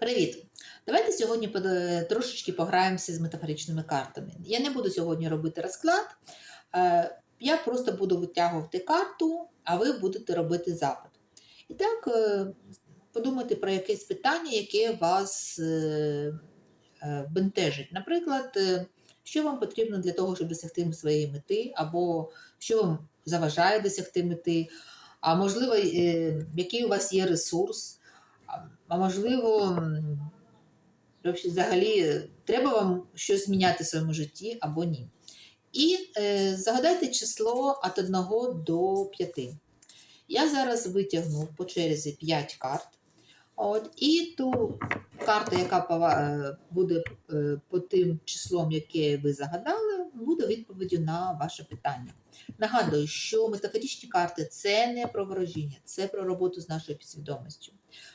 Привіт! Давайте сьогодні трошечки пограємося з метафоричними картами. Я не буду сьогодні робити розклад, е, я просто буду витягувати карту, а ви будете робити запит. І так, е, подумайте про якесь питання, яке вас е, е, бентежить. Наприклад, е, що вам потрібно для того, щоб досягти своєї мети, або що вам заважає досягти мети, а можливо, е, який у вас є ресурс. А- можливо, взагалі треба вам щось зміняти в своєму житті або ні. І е, загадайте число від 1 до 5. Я зараз витягну по черзі 5 карт. От, і ту карту, яка е, буде е, по тим числом, яке ви загадали, буде відповіддю на ваше питання. Нагадую, що метафоричні карти це не про ворожіння, це про роботу з нашою підсвідомістю.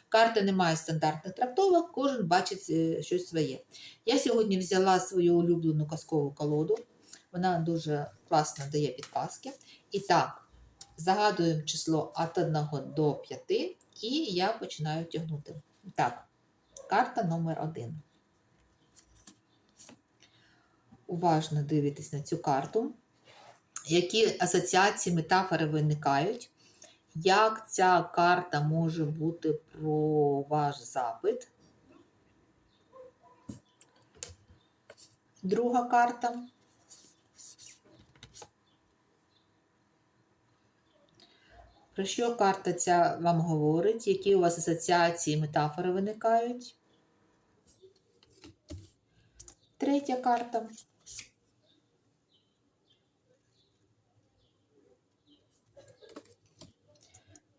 Карта не має стандартних трактовок, кожен бачить е, щось своє. Я сьогодні взяла свою улюблену казкову колоду. Вона дуже класно дає підказки. І так, загадуємо число від 1 до 5, і я починаю тягнути. Так, карта номер 1. Уважно дивитесь на цю карту. Які асоціації, метафори виникають? Як ця карта може бути про ваш запит? Друга карта. Про що карта ця вам говорить? Які у вас асоціації, метафори виникають? Третя карта.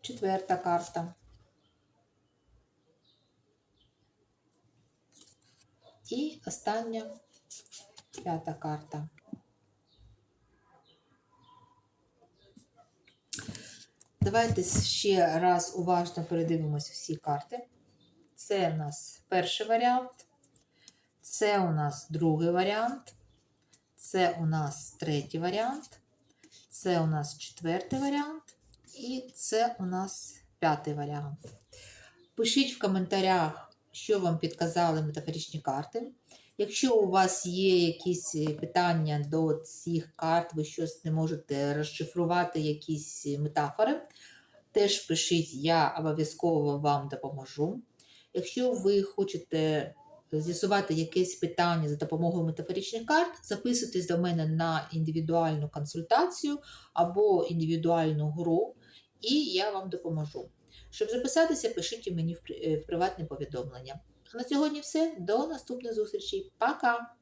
Четверта карта. І остання п'ята карта. Давайте ще раз уважно передивимося всі карти. Це у нас перший варіант, це у нас другий варіант, це у нас третій варіант, це у нас четвертий варіант, і це у нас п'ятий варіант. Пишіть в коментарях, що вам підказали метафоричні карти. Якщо у вас є якісь питання до цих карт, ви щось не можете розшифрувати, якісь метафори, теж пишіть, я обов'язково вам допоможу. Якщо ви хочете з'ясувати якесь питання за допомогою метафоричних карт, записуйтесь до мене на індивідуальну консультацію або індивідуальну гру, і я вам допоможу. Щоб записатися, пишіть мені в е, приватне повідомлення. На сьогодні все. До наступних зустрічей. Пока!